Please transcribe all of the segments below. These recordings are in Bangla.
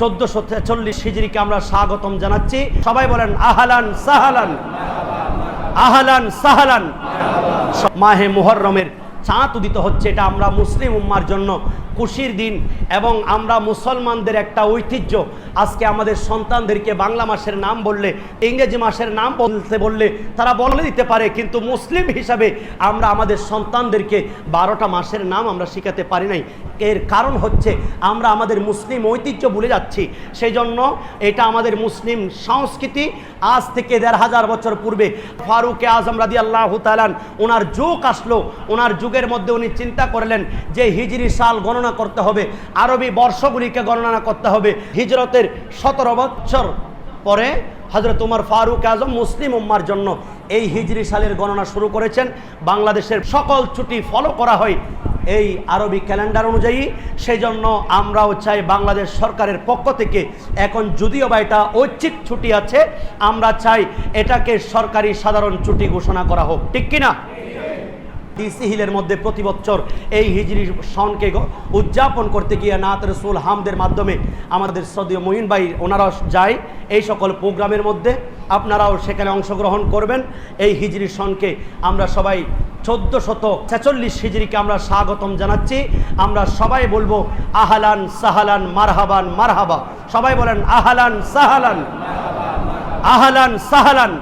চোদ্দশো চল্লিশ হিজড়িকে আমরা স্বাগতম জানাচ্ছি। সবাই বলেন, আহালান সাহালান। আহালান সাহালান। মাহে মোহরমের চাঁদ উদিত হচ্ছে, এটা আমরা মুসলিম উম্মার জন্য খুশির দিন এবং আমরা মুসলমানদের একটা ঐতিহ্য। আজকে আমাদের সন্তানদেরকে বাংলা মাসের নাম বললে, ইংরেজি মাসের নাম বলতে বললে তারা বলে দিতে পারে, কিন্তু মুসলিম হিসাবে আমরা আমাদের সন্তানদেরকে বারোটা মাসের নাম আমরা শেখাতে পারি নাই। এর কারণ হচ্ছে আমরা আমাদের মুসলিম ঐতিহ্য ভুলে যাচ্ছি। সেই জন্য এটা আমাদের মুসলিম সংস্কৃতি। আজ থেকে দেড় হাজার বছর পূর্বে ফারুকে আজম রাদি আল্লাহ তালান ওনার যুগ আসলো। ওনার যুগের মধ্যে উনি চিন্তা করলেন যে হিজরি সাল গণনা করতে হবে। আরবি বর্ষগুলিকে গণনা করতে হবে। হিজরতের সতেরো বছর পরে হজরত উমর ফারুক আজম মুসলিম উম্মার জন্য এই হিজরি সালের গণনা শুরু করেছেন। বাংলাদেশের সকল ছুটি ফলো করা হয় এই আরবি ক্যালেন্ডার অনুযায়ী। সেই জন্য আমরাও চাই বাংলাদেশ সরকারের পক্ষ থেকে, এখন যদিও বা এটা ঐচ্ছিক ছুটি আছে, আমরা চাই এটাকে সরকারি সাধারণ ছুটি ঘোষণা করা হোক। ঠিক কিনা? সিহিলের মধ্যে প্রতি বছর এই হিজরি সনকে উদযাপন করতে গিয়ে নাত রসুল হামদের মাধ্যমে আমাদের সদীয় মহিন ভাই ওনারাও যায় এই সকল প্রোগ্রামের মধ্যে। আপনারাও সেখানে অংশগ্রহণ করবেন। এই হিজরি সনকে আমরা সবাই চোদ্দ শত ছেচল্লিশ হিজড়িকে আমরা স্বাগতম জানাচ্ছি। আমরা সবাই বলব আহালান সাহালান মারহাবান মারহাবা। সবাই বলেন আহালান সাহালান। আহালান সাহালান।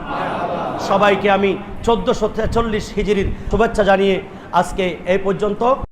সবাইকে আমি চোদ্দোশো চল্লিশ হিজড়ির শুভেচ্ছা জানিয়ে আজকে এই পর্যন্ত